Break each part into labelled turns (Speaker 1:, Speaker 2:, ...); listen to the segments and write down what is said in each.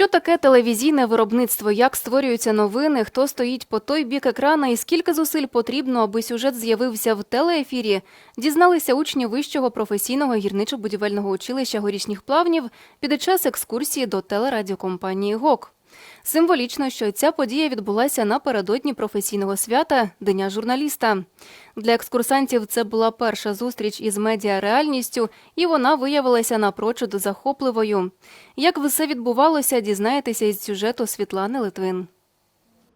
Speaker 1: Що таке телевізійне виробництво? Як створюються новини? Хто стоїть по той бік екрана і скільки зусиль потрібно, аби сюжет з'явився в телеефірі? Дізналися учні вищого професійного гірничо-будівельного училища горішніх плавнів під час екскурсії до телерадіокомпанії ГОК. Символічно, що ця подія відбулася напередодні професійного свята Дня журналіста. Для екскурсантів це була перша зустріч із медіареальністю, і вона виявилася напрочуд захопливою. Як все відбувалося, дізнаєтеся із сюжету Світлани Литвин.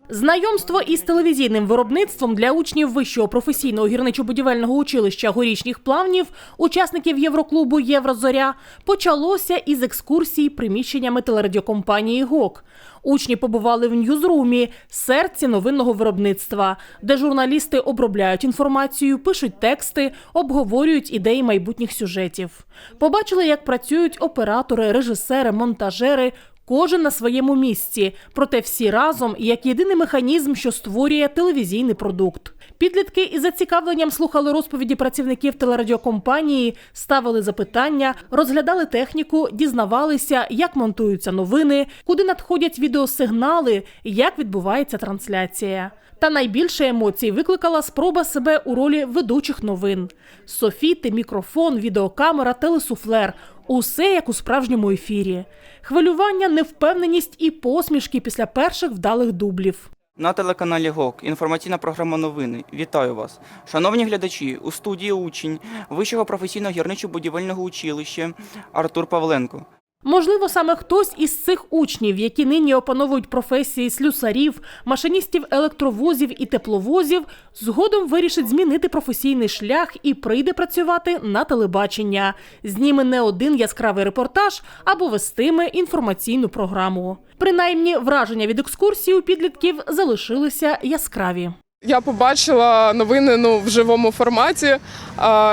Speaker 2: Знайомство із телевізійним виробництвом для учнів вищого професійного гірничо-будівельного училища горішніх плавнів, учасників Євроклубу Єврозоря, почалося із екскурсії приміщеннями телерадіокомпанії ГОК. Учні побували в ньюзрумі серці новинного виробництва, де журналісти обробляють інформацію, пишуть тексти, обговорюють ідеї майбутніх сюжетів. Побачили, як працюють оператори, режисери, монтажери. Кожен на своєму місці, проте всі разом як єдиний механізм, що створює телевізійний продукт. Підлітки із зацікавленням слухали розповіді працівників телерадіокомпанії, ставили запитання, розглядали техніку, дізнавалися, як монтуються новини, куди надходять відеосигнали, як відбувається трансляція. Та найбільше емоцій викликала спроба себе у ролі ведучих новин: софіти, мікрофон, відеокамера, телесуфлер усе як у справжньому ефірі. Хвилювання, невпевненість і посмішки після перших вдалих дублів.
Speaker 3: На телеканалі ГОК інформаційна програма новини. Вітаю вас. Шановні глядачі, у студії учень Вищого професійного гірничо-будівельного училища Артур Павленко.
Speaker 2: Можливо, саме хтось із цих учнів, які нині опановують професії слюсарів, машиністів електровозів і тепловозів, згодом вирішить змінити професійний шлях і прийде працювати на телебачення. Зніме не один яскравий репортаж або вестиме інформаційну програму. Принаймні, враження від екскурсії у підлітків залишилися яскраві.
Speaker 4: Я побачила новини ну, в живому форматі,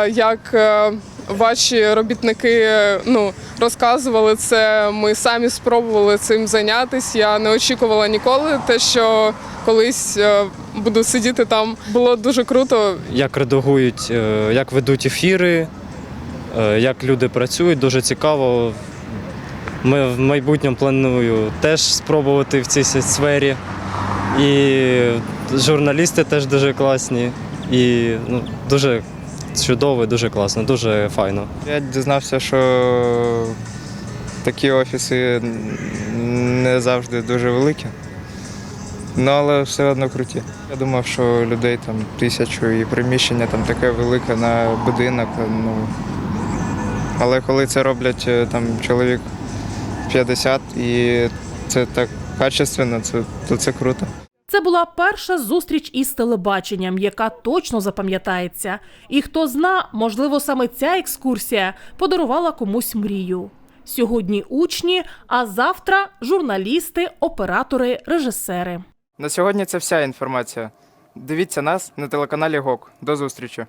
Speaker 4: як е, ваші робітники ну, розказували це. Ми самі спробували цим зайнятися. Я не очікувала ніколи те, що колись е, буду сидіти там. Було дуже круто.
Speaker 5: як редагують, е, як ведуть ефіри, е, як люди працюють, дуже цікаво. Ми в майбутньому планую теж спробувати в цій сфері. І журналісти теж дуже класні. І ну, дуже чудово, дуже класно, дуже файно.
Speaker 6: Я дізнався, що такі офіси не завжди дуже великі, ну але все одно круті. Я думав, що людей там тисячу і приміщення там таке велике на будинок. Ну, але коли це роблять е, там чоловік 50 і це так качественно, це, то це круто.
Speaker 2: Це була перша зустріч із телебаченням, яка точно запам'ятається. І хто зна, можливо, саме ця екскурсія подарувала комусь мрію. Сьогодні учні, а завтра журналісти, оператори, режисери.
Speaker 6: На сьогодні це вся інформація. Дивіться нас на телеканалі ГОК. До зустрічі!